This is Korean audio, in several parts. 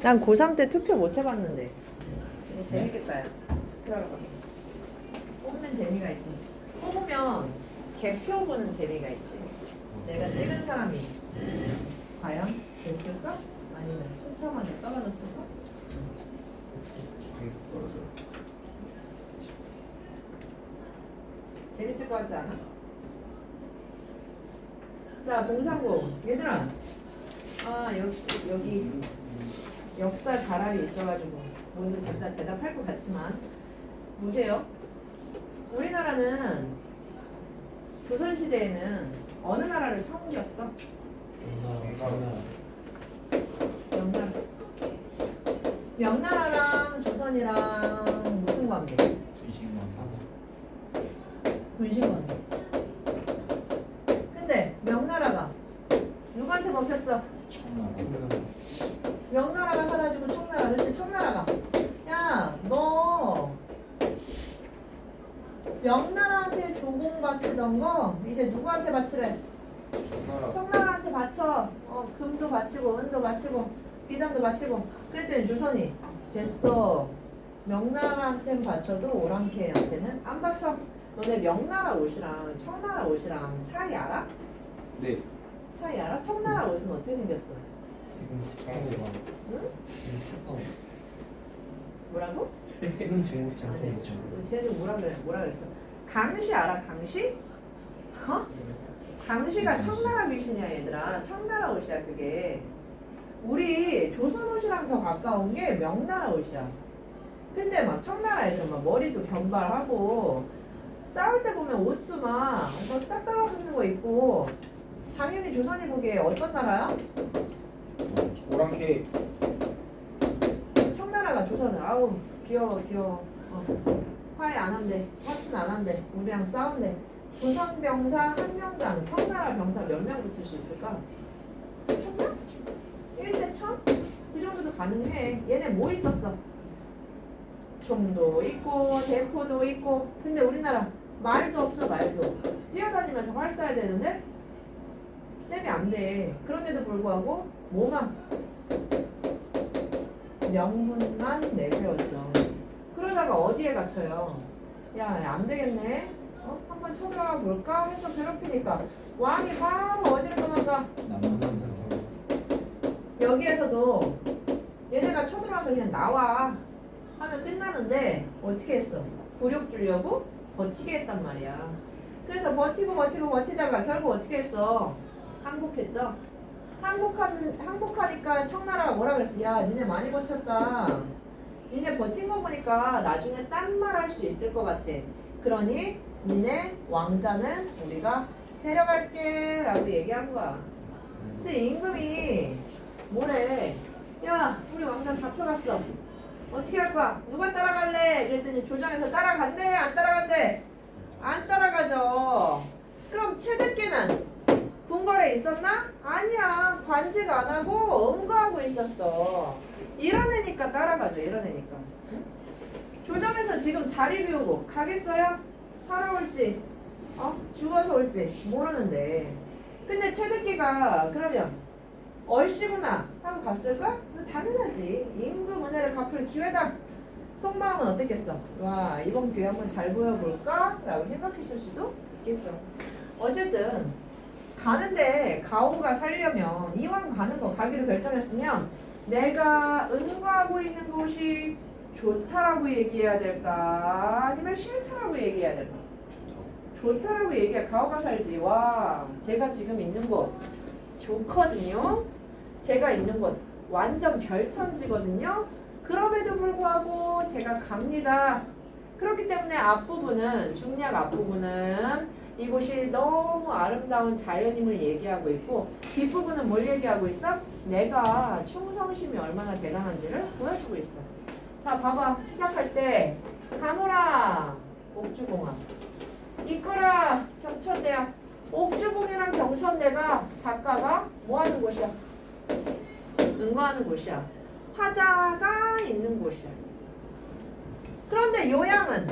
난 고3 때 투표 못 해봤는데. 이거 재밌겠다, 야. 투표하러 가면. 뽑는 재미가 있지. 뽑으면 개표 보는 재미가 있지. 내가 찍은 사람이 과연 됐을까? 아니면 천차만에 떨어졌을까? 재밌을 것 같지 않아? 자, 봉상고. 얘들아. 아, 역시 여기 역사 자랄이 있어가지고 모두 다 대답할 것 같지만 보세요. 우리나라는 조선시대에는 어느 나라를 섬겼어? 명나라. 명나라랑 조선이랑 무슨 관계? 분신 관계. 근데 명나라가 누구한테 먹혔어? 청나라. 그때 청나라가 야, 너 명나라한테 조공 바치던 거 이제 누구한테 바치래? 청나라한테 바쳐. 어, 금도 바치고 은도 바치고 비단도 바치고. 그랬더니 조선이 됐어. 명나라한테는 바쳐도 오랑캐한테는 안 바쳐. 너네 명나라 옷이랑 청나라 옷이랑 차이 알아? 네. 차이 알아? 청나라 옷은 어떻게 생겼어? 지금 응? 뭐라고? 지금 중국 아니, 장편이죠. 쟤는 뭐라 그래? 뭐라 그랬어? 강시 알아? 강시? 어? 강시가 청나라 귀신이야 얘들아. 청나라 옷이야 그게. 우리 조선 옷이랑 더 가까운 게 명나라 옷이야. 근데 막 청나라 애들 막 머리도 변발하고 싸울 때 보면 옷도 막 딱 달라붙는 거 있고 당연히 조선이 보기에 어떤 나라야? 오랑캐 조선을 아우 귀여워 귀여워 어. 화해 안 한대 화친 안 한대 우리랑 싸운대 조선 병사 한 명당 청나라 병사 몇 명 붙일 수 있을까? 천 명? 1대 천? 그 정도도 가능해 얘네 뭐 있었어? 총도 있고 대포도 있고 근데 우리나라 말도 없어 말도 뛰어다니면서 활 쏴야 되는데 잽이 안돼 그런데도 불구하고 뭐만 명분만 내세웠죠. 그러다가 어디에 갇혀요? 야, 안 되겠네. 어? 한번 쳐들어가 볼까? 해서 괴롭히니까 왕이 바로 어디로 도망가? 여기에서도 얘네가 쳐들어와서 그냥 나와 하면 끝나는데 어떻게 했어? 굴욕 주려고 버티게 했단 말이야. 그래서 버티고 버티고 버티다가 결국 어떻게 했어? 항복했죠. 항복하는 항복하니까 청나라가 뭐라 그랬어? 야, 니네 많이 버텼다. 니네 버틴 거 보니까 나중에 딴 말 할 수 있을 것 같아. 그러니 니네 왕자는 우리가 데려갈게라고 얘기한 거야. 근데 임금이 뭐래? 야, 우리 왕자 잡혀갔어. 어떻게 할 거야? 누가 따라갈래? 그랬더니 조정에서 따라간대, 안 따라간대? 안 따라가죠. 그럼 채득기는 궁궐에 있었나? 아니야. 관직 안 하고 응거하고 있었어. 이런 애니까 따라가죠. 응? 조정에서 지금 자리 비우고 가겠어요? 살아올지, 어? 죽어서 올지 모르는데. 근데 채득기가 그러면 얼씨구나 하고 갔을까? 당연하지. 임금 은혜를 갚을 기회다. 속마음은 어땠겠어? 와 이번 기회 한번 잘 보여볼까? 라고 생각했을 수도 있겠죠. 어쨌든 가는데 가오가 살려면 이왕 가는 거 가기로 결정했으면 내가 응거하고 있는 곳이 좋다라고 얘기해야 될까? 아니면 싫다라고 얘기해야 될까? 좋다라고 얘기해 가오가 살지. 와 제가 지금 있는 곳 좋거든요. 제가 있는 곳 완전 별천지거든요. 그럼에도 불구하고 제가 갑니다. 그렇기 때문에 앞부분은 중략 앞부분은 이곳이 너무 아름다운 자연임을 얘기하고 있고 뒷부분은 뭘 얘기하고 있어? 내가 충성심이 얼마나 대단한지를 보여주고 있어. 자 봐봐 시작할 때 가노라 옥주공항 이거라 경천대야 옥주공이랑 경천대가 작가가 뭐 하는 곳이야? 응거하는 곳이야. 화자가 있는 곳이야. 그런데 요양은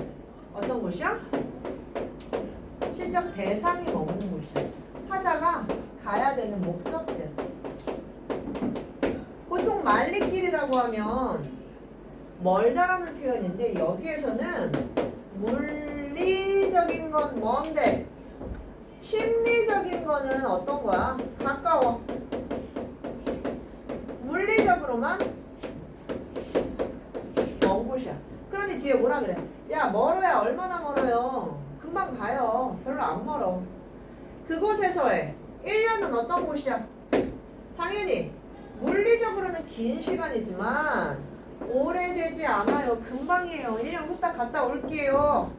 어떤 곳이야? 실적 대상이 머무는 곳이야. 화자가 가야 되는 목적지야. 보통 말 말리길이라고 하면 멀다라는 표현인데 여기에서는 물리적인 건 뭔데? 심리적인 거는 어떤 거야? 가까워. 물리적으로만 먼 곳이야. 그러니 뒤에 뭐라 그래? 야 멀어야 얼마나 멀어요? 금방 가요. 별로 안 멀어. 그곳에서의 1년은 어떤 곳이야? 당연히 물리적으로는 긴 시간이지만 오래되지 않아요. 금방이에요. 1년 후딱 갔다 올게요.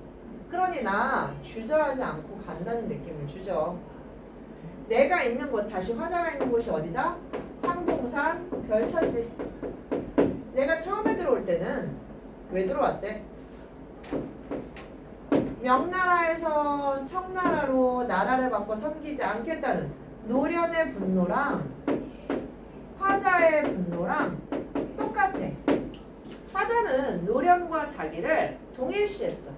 그러니 나 주저하지 않고 간다는 느낌을 주죠. 내가 있는 곳, 다시 화자가 있는 곳이 어디다? 상봉산 별천지. 내가 처음에 들어올 때는 왜 들어왔대? 명나라에서 청나라로 나라를 바꿔 섬기지 않겠다는 노련의 분노랑 화자의 분노랑 똑같아. 화자는 노련과 자기를 동일시했어.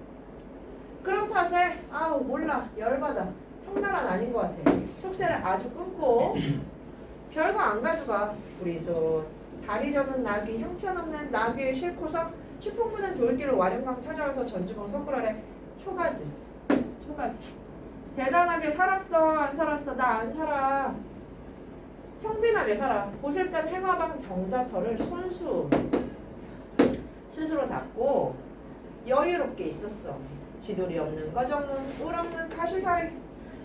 그런 탓에 아우 몰라 열받아 청나라는 아닌 것 같아. 속세를 아주 끊고 별거 안 가져가. 우리 소 다리 저는 나귀 형편없는 나귀를 싣고서 추풍 부는 돌길을 와룡강 찾아와서 전주봉 석굴아래 초가지. 초가지. 대단하게 살았어. 안 살았어. 나 안 살아. 청빈하게 살아? 보실단 해마방 정자터를 손수 스스로 닦고 여유롭게 있었어. 지돌이 없는 거정문 울 없는 가시사리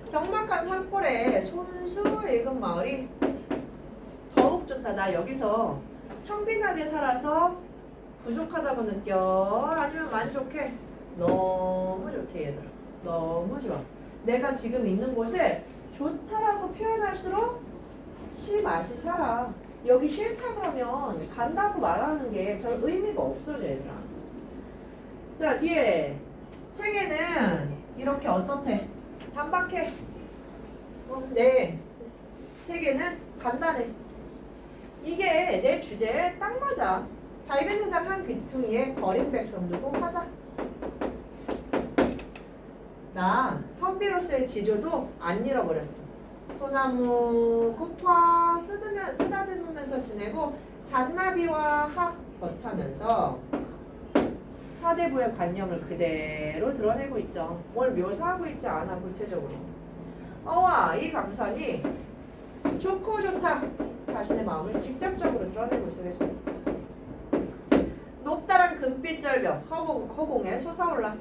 적막한 산골에 손수 읽은 마을이 더욱 좋다. 나 여기서 청빈하게 살아서 부족하다고 느껴. 아니면 만족해 너무 좋대 얘들아. 너무 좋아. 내가 지금 있는 곳에 좋다라고 표현할수록 시 맛이 살아. 여기 싫다 그러면 간다고 말하는 게 별 의미가 없어져 얘들아. 자 뒤에 생애는 이렇게 어떻대? 단박해. 어, 네 세계는 간단해. 이게 내 주제에 딱 맞아. 밝은 세상 한 귀퉁이에 거린 백성 두고 하자 나 선비로서의 지조도 안 잃어버렸어. 소나무, 꽃화 쓰드며, 쓰다듬으면서 지내고 잔나비와 학 겉하면서 사대부의 관념을 그대로 드러내고 있죠. 뭘 묘사하고 있지 않아 구체적으로. 어와 이 강산이 좋고 좋다 자신의 마음을 직접적으로 드러내고 있어요. 높다란 금빛 절벽 허공, 허공에 솟아올라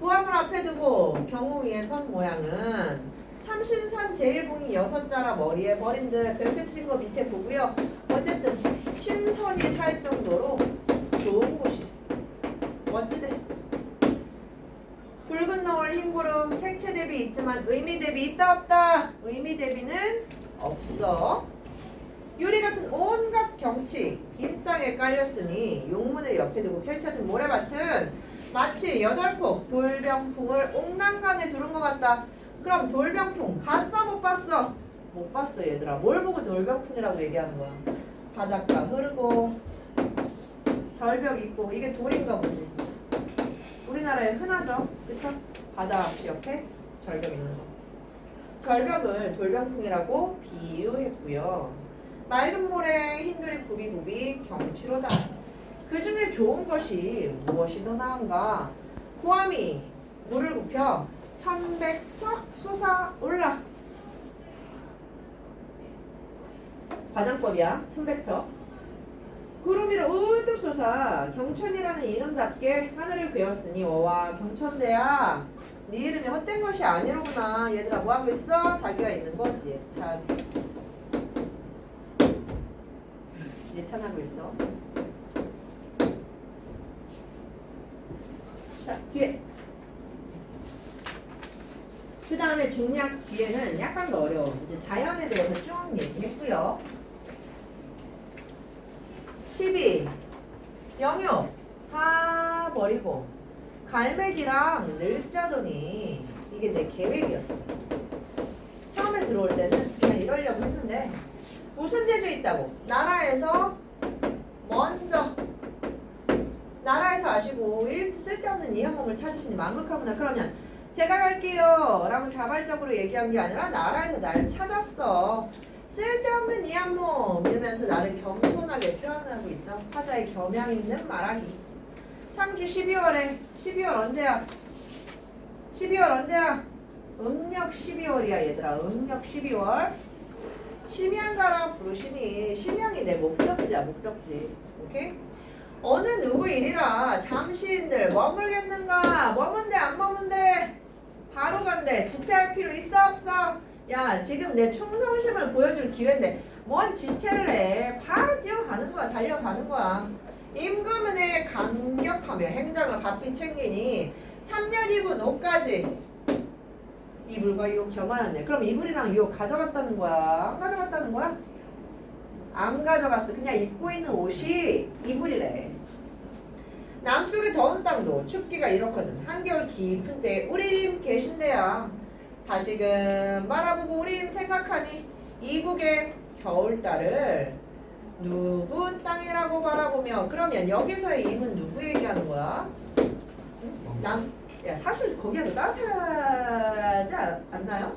부함을 앞에 두고 경우 위에 선 모양은 삼신산 제일봉이 여섯 자라 머리에 버린 듯 별표 친거 밑에 보고요. 어쨌든 신선이 살 정도로 좋은 곳이 멋지대. 붉은 노을 흰 구름 색채 대비 있지만 의미 대비 있다 없다. 의미 대비는 없어. 유리 같은 온갖 경치 빈 땅에 깔렸으니 용문을 옆에 두고 펼쳐진 모래밭은 마치 여덟 폭 돌병풍을 옥난간에 두른 것 같다. 그럼 돌병풍 봤어 못 봤어? 못 봤어 얘들아. 뭘 보고 돌병풍이라고 얘기하는 거야? 바닷가 흐르고 절벽 있고 이게 돌인가 보지. 우리나라에 흔하죠, 그쵸? 바다 옆에 절벽 있는 거. 절벽을 돌병풍이라고 비유했고요. 맑은 모래 흰돌이 굽이굽이 경치로다. 그 중에 좋은 것이 무엇이 더 나은가? 구함이 물을 굽혀 천백척 솟아 올라. 과장법이야. 천백척. 구름 위로 우뚝 솟아 경천이라는 이름답게 하늘을 그었으니 어와 경천대야 네 이름이 헛된 것이 아니로구나 얘들아 뭐하고 있어? 자기가 있는 곳 예찬 예찬하고 있어 자 뒤에. 그 다음에 중략 뒤에는 약간 더 어려워 이제 자연에 대해서 쭉 얘기했고요. 12 영역. 다 버리고 갈매기랑 늙자더니 이게 제 계획이었어 처음에 들어올 때는 그냥 이러려고 했는데 무슨 재주 있다고? 나라에서 먼저 나라에서 아시고 일 쓸데없는 이한몸을 찾으시니 만극하구나 그러면 제가 갈게요 라고 자발적으로 얘기한 게 아니라 나라에서 날 찾았어 쓸데없는 이한모 이러면서 나를 겸손하게 표현하고 있죠. 타자의 겸양 있는 말하기. 상주 12월에 12월 언제야? 12월 언제야? 음력 12월이야 얘들아. 음력 12월. 심양가라 부르시니 심양이 내 목적지야 목적지. 오케이? 어느 누구 일이라 잠시인들 머물겠는가? 머문대 안 머문대? 바로 간대. 지체할 필요 있어 없어? 야 지금 내 충성심을 보여줄 기회인데 뭔 지체를 해? 바로 뛰어가는 거야. 달려가는 거야. 임금은에 감격하며 행장을 바삐 챙기니 3년 입은 옷까지 이불과 이옷 겸하였네. 그럼 이불이랑 이옷 가져갔다는 거야? 안 가져갔다는 거야? 안 가져갔어. 그냥 입고 있는 옷이 이불이래. 남쪽의 더운 땅도 춥기가 이렇거든. 한겨울 깊은 때 우림 계신데야. 다시금 바라보고 우림 생각하니 이국의 겨울달을 누구 땅이라고 바라보며 그러면 여기서의 임은 누구 얘기하는 거야? 응? 남, 야 사실 거기가 더 따뜻하지 않- 않나요?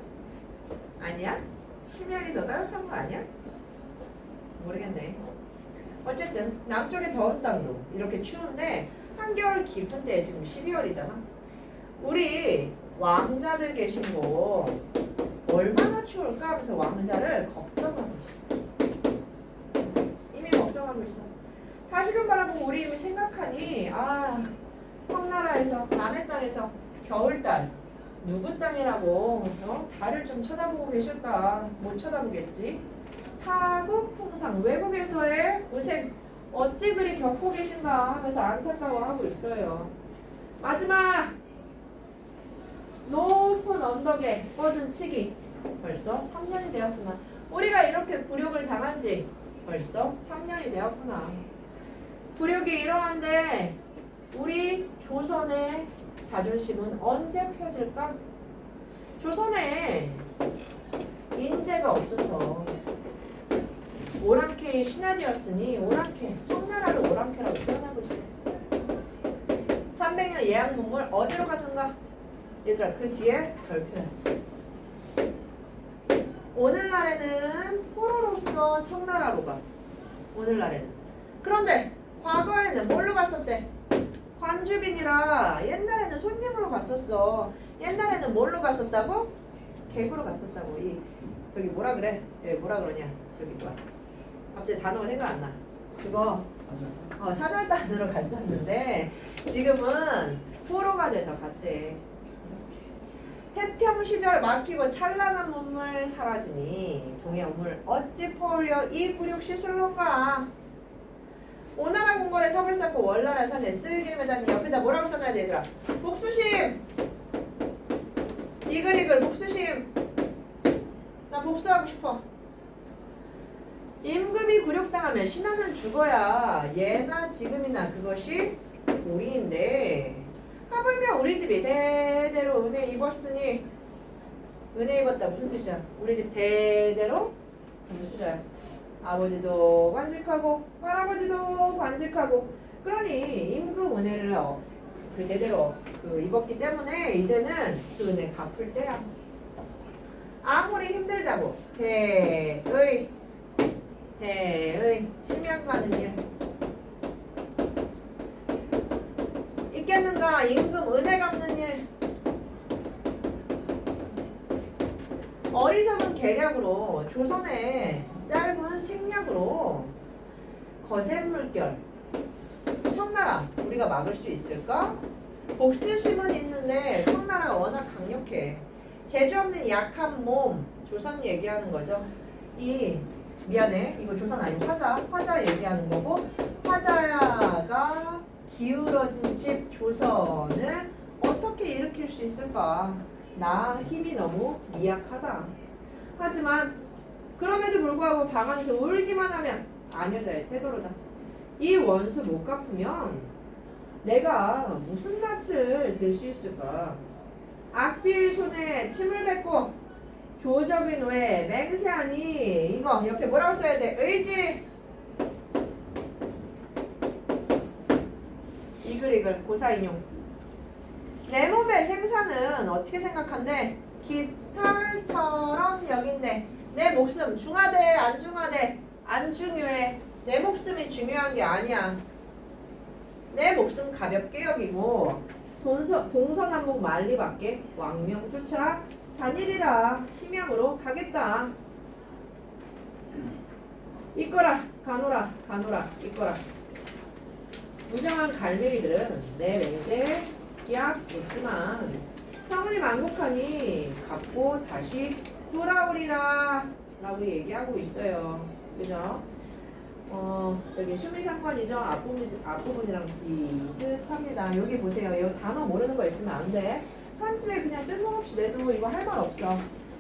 아니야? 심양이 더 따뜻한 거 아니야? 모르겠네. 어쨌든 더운 땅도 이렇게 추운데 한겨울 깊은 때 지금 12월이잖아. 우리 왕자들 계신 곳 얼마나 추울까 하면서 왕자를 걱정하고 있어. 이미 걱정하고 있어. 다시금 바라보고 우리 이미 생각하니 아 청나라에서 남의 땅에서 겨울달 누구 땅이라고 어? 달을 좀 쳐다보고 계실까 못 쳐다보겠지 타국 풍상 외국에서의 고생 어찌 그리 겪고 계신가 하면서 안타까워하고 있어요. 마지막! 높은 언덕에 뻗은 치기. 벌써 3년이 되었구나. 우리가 이렇게 굴욕을 당한 지 벌써 3년이 되었구나. 굴욕이 이러한데 우리 조선의 자존심은 언제 펴질까? 조선에 인재가 없어서 오랑캐의 신하되었으니 오랑캐, 청나라를 오랑캐라고 표현하고 있어. 300년 예약 문물 어디로 갔는가? 얘들아 그 뒤에 별표야. 오늘날에는 포로로서 청나라로 가. 오늘날에는. 그런데 과거에는 뭘로 갔었대? 관주빈이라 옛날에는 손님으로 갔었어. 옛날에는 뭘로 갔었다고? 객으로 갔었다고. 이 저기 뭐라 그래? 예, 뭐라 그러냐? 저기 뭐야? 갑자기 단어가 생각 안 나. 그거 어, 사절단으로 갔었는데 지금은 포로가 돼서 갔대. 태평 시절 막히고 찬란한 문물 사라지니 동해 우물 어찌 포울려 이 굴욕 시슬론가? 오나라 궁궐에 석을 쌓고 월나라 산에 쓸개 매다니 옆에다 뭐라고 써놔야 되더라? 복수심! 이글이글 복수심! 나 복수하고 싶어 임금이 굴욕당하면 신하는 죽어야 예나 지금이나 그것이 우리인데 하물며 우리 집이 대대로 은혜 입었으니 은혜 입었다 무슨 뜻이야? 우리 집 대대로 무수자야. 아버지도 관직하고 할아버지도 관직하고 그러니 임금 은혜를 어, 그 대대로 그 입었기 때문에 이제는 그 은혜 갚을 때야. 아무리 힘들다고 대의 대의 심양 가는 일 있겠는가 임금 은혜 갚는 일 어리석은 계략으로 조선의 짧은 책략으로 거센 물결 청나라 우리가 막을 수 있을까? 복수심은 있는데 청나라가 워낙 강력해. 재주 없는 약한 몸 조선 얘기하는 거죠. 이 미안해. 이거 조선 아니고 화자 화자 얘기하는 거고 화자가 기울어진 집 조선을 어떻게 일으킬 수 있을까? 나 힘이 너무 미약하다. 하지만 그럼에도 불구하고 방 안에서 울기만 하면 안 여자의 태도로다. 이 원수 못 갚으면 내가 무슨 낯을 들수 있을까? 악비의 손에 침을 뱉고 조적인 후에 맹세하니 이거 옆에 뭐라고 써야 돼? 의지! 이글이글 고사인용. 내 몸의 생사는 어떻게 생각한대? 깃털처럼 여긴대 내 목숨 중하대 안 중하대 안 중요해. 내 목숨이 중요한 게 아니야. 내 목숨 가볍게 여기고 동서, 동서남북 만리밖에 왕명조차 단일이라 심양으로 가겠다. 이거라 가노라 가노라 이거라. 무정한 갈매기들은 내 맹세 기약 묻지만 성은이 만국하니 갚고 다시 돌아오리라 라고 얘기하고 있어요. 그죠? 어 저기 수미상관이죠? 앞부분, 앞부분이랑 비슷합니다. 여기 보세요. 여기 단어 모르는 거 있으면 안 돼. 선지에 그냥 뜬금없이 내도 이거 할 말 없어.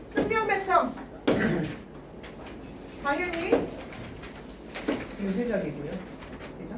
순명배청. 당연히. 유기적이고요. 그죠?